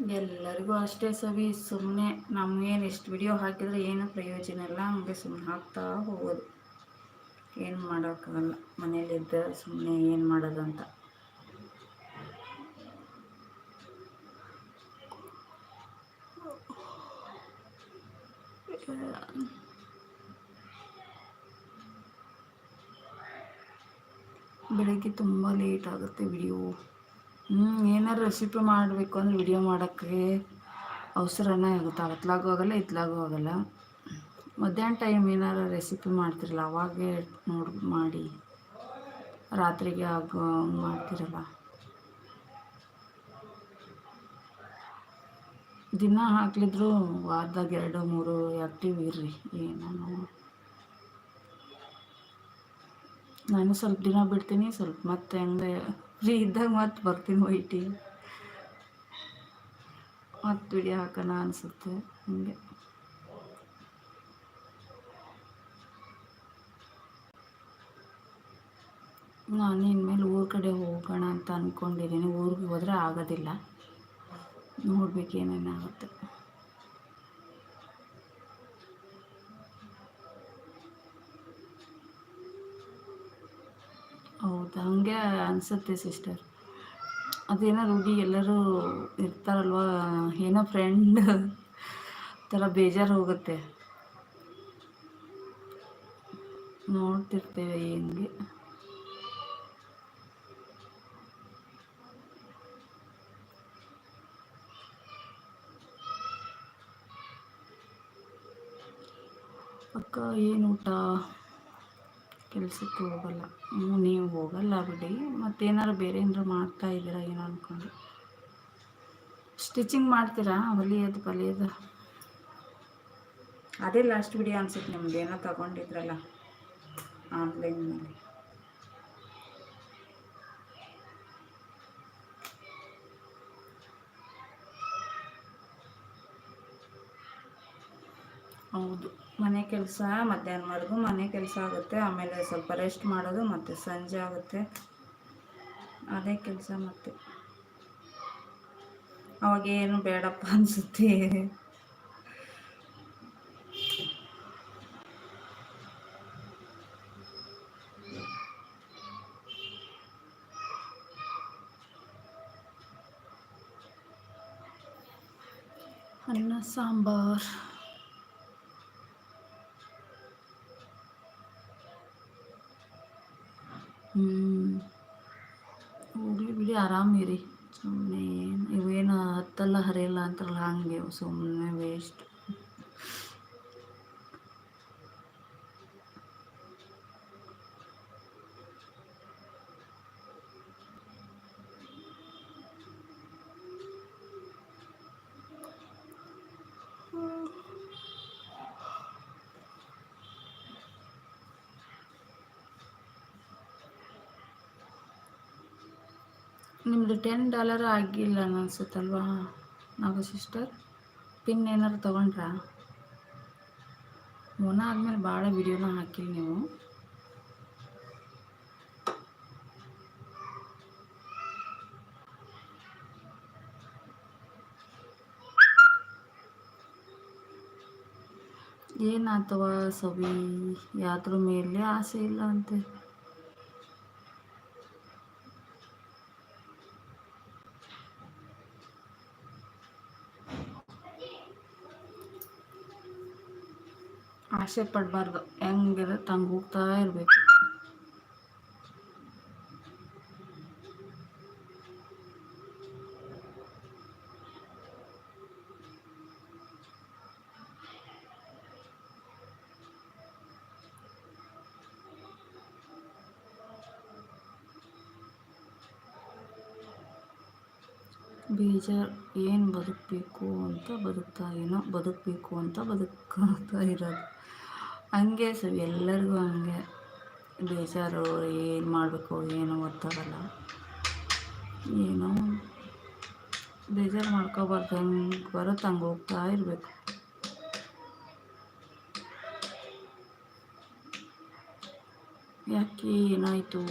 ಎಲ್ಲರಿಗೂ ಅಷ್ಟೇ ಸವಿ ಸುಮ್ಮನೆ ನಮಗೇನು ಎಷ್ಟು ವಿಡಿಯೋ ಹಾಕಿದರೆ ಏನು ಪ್ರಯೋಜನ ಇಲ್ಲ ನಮಗೆ ಸುಮ್ಮನೆ ಹಾಕ್ತಾ ಹೋಗೋದು. ಏನು ಮಾಡೋಕ್ಕಾಗಲ್ಲ ಮನೇಲಿದ್ದ ಸುಮ್ಮನೆ ಏನು ಮಾಡೋದಂತ ಬೆಳಗ್ಗೆ ತುಂಬ ಲೇಟ್ ಆಗುತ್ತೆ ವಿಡಿಯೋ ಏನಾರು ರೆಸಿಪಿ ಮಾಡಬೇಕು ಅಂದ್ರೆ ವಿಡಿಯೋ ಮಾಡೋಕ್ಕೆ ಅವಸರನೇ ಆಗುತ್ತೆ. ಅವತ್ಲಾಗೂ ಆಗಲ್ಲ, ಇತ್ಲಾಗೂ ಆಗಲ್ಲ. ಮಧ್ಯಾಹ್ನ ಟೈಮ್ ಏನಾರು ರೆಸಿಪಿ ಮಾಡ್ತಿರಲ್ಲ, ಅವಾಗೇ ನೋಡಿ, ಮಾಡಿ. ರಾತ್ರಿಗೆ ಆಗೋ, ಮಾಡ್ತಿರಲ್ಲ. ದಿನ ಹಾಕ್ಲಿದ್ರು ವಾರದಾಗ ಎರಡು, ಮೂರು ಆ್ಯಕ್ಟಿವ್ ಇರ್ರಿ. ಏನೋ ನಾನು ಸ್ವಲ್ಪ ದಿನ ಬಿಡ್ತೀನಿ, ಸ್ವಲ್ಪ ಮತ್ತೆ ಹೆಂಗೆ ಫ್ರೀ ಇದ್ದಾಗ ಮತ್ತೆ ಬರ್ತೀನಿ ವೈಟಿ ಮತ್ತೆ ಬಿಡಿ ಹಾಕೋಣ ಅನಿಸುತ್ತೆ ಹಂಗೆ. ನಾನು ಇನ್ಮೇಲೆ ಊರ ಕಡೆ ಹೋಗೋಣ ಅಂತ ಅಂದ್ಕೊಂಡಿದ್ದೀನಿ ಊರಿಗೆ ಹೋದರೆ ಆಗೋದಿಲ್ಲ. ನೋಡ್ಬೇಕು ಏನೇನಾಗುತ್ತೆ. ಹೌದಾ? ಹಂಗೆ ಅನಿಸುತ್ತೆ ಸಿಸ್ಟರ್. ಅದೇನೋ ರೂಢಿ ಎಲ್ಲರೂ ಇರ್ತಾರಲ್ವ? ಏನೋ ಫ್ರೆಂಡ್ ಥರ ಬೇಜಾರು ಹೋಗುತ್ತೆ. ನೋಡ್ತಿರ್ತೇವೆ ಹೆಂಗೆ. ಅಕ್ಕ ಏನು ಊಟ? ಕೆಲಸಕ್ಕೆ ಹೋಗಲ್ಲ. ನೀವು ಹೋಗಲ್ಲ ಬಿಡಿ. ಮತ್ತೇನಾರು ಬೇರೆ ಏನಾರು ಮಾಡ್ತಾ ಇದ್ದೀರಾ ಏನೋ ಅಂದ್ಕೊಂಡು ಸ್ಟಿಚಿಂಗ್ ಮಾಡ್ತೀರಾ? ಹೊಲಿಯೋದು ಪಲಿಯೋದು ಅದೇ ಲಾಸ್ಟ್ ವಿಡಿಯೋ ಅನ್ಸುತ್ತೆ ನಿಮ್ದು. ಏನೋ ತಗೊಂಡಿದ್ರಲ್ಲ ಆನ್ಲೈನ್ನಲ್ಲಿ ಹೌದು. ಮನೆ ಕೆಲಸ, ಮಧ್ಯಾಹ್ನವರೆಗೂ ಮನೆ ಕೆಲಸ ಆಗುತ್ತೆ. ಆಮೇಲೆ ಸ್ವಲ್ಪ ರೆಸ್ಟ್ ಮಾಡೋದು ಮತ್ತು ಸಂಜೆ ಆಗುತ್ತೆ. ಅದೇ ಕೆಲಸ ಮತ್ತೆ. ಅವಾಗೇನು ಬೇಡಪ್ಪ ಅನಿಸುತ್ತೆ. ಅನ್ನ, ಸಾಂಬಾರ್. ಹೋಗ್ಲಿ ಬಿಡಿ ಆರಾಮಿರಿ ಸುಮ್ಮನೆ ಏನು ಇವೇನು ಹತ್ತಲ್ಲ ಹರಿಯಲ್ಲ ಅಂತಾರಲ್ಲ ಹಂಗೆ ಸುಮ್ಮನೆ ವೇಸ್ಟ್ ನಿಮ್ಮದು ಟೆನ್ ಡಾಲರ್ ಆಗಿಲ್ಲ ಅನಿಸುತ್ತಲ್ವಾ ನಾವು ಸಿಸ್ಟರ್ ಪಿನ್ ಏನಾರು ತೊಗೊಂಡ್ರಾ? ಮೊನ ಆದಮೇಲೆ ಭಾಳ ವಿಡಿಯೋನ ಹಾಕಿಲ್ಲ ನೀವು. ಏನಾತವ ಸವಿ? ಯಾತ್ರ ಮೇಲೆ ಆಸೆ ಇಲ್ಲ ಅಂತೆ. ಆಸೆ ಪಡಬಾರ್ದು. ಹೆಂಗಿರುತ್ತೆ ಹಂಗೆ ಹೋಗ್ತಾ ಇರಬೇಕು. ಬೇಜಾರು ಏನು ಬದುಕಬೇಕು ಅಂತ ಬದುಕ್ತಾ ಏನೋ ಬದುಕಬೇಕು ಅಂತ ಬದುಕ್ತಾ ಇರೋದು. ಹಂಗೆ ಸರ್, ಎಲ್ಲರಿಗೂ ಹಂಗೆ. ಬೇಜಾರು, ಏನು ಮಾಡಬೇಕು, ಏನು ಗೊತ್ತಾಗಲ್ಲ. ಏನೋ ಬೇಜಾರು ಮಾಡ್ಕೋಬಾರ್ದು, ಹಂಗೆ ಬರುತ್ತೆ ಹಂಗೆ ಹೋಗ್ತಾ ಇರಬೇಕು. ಯಾಕೆ ಏನಾಯಿತು?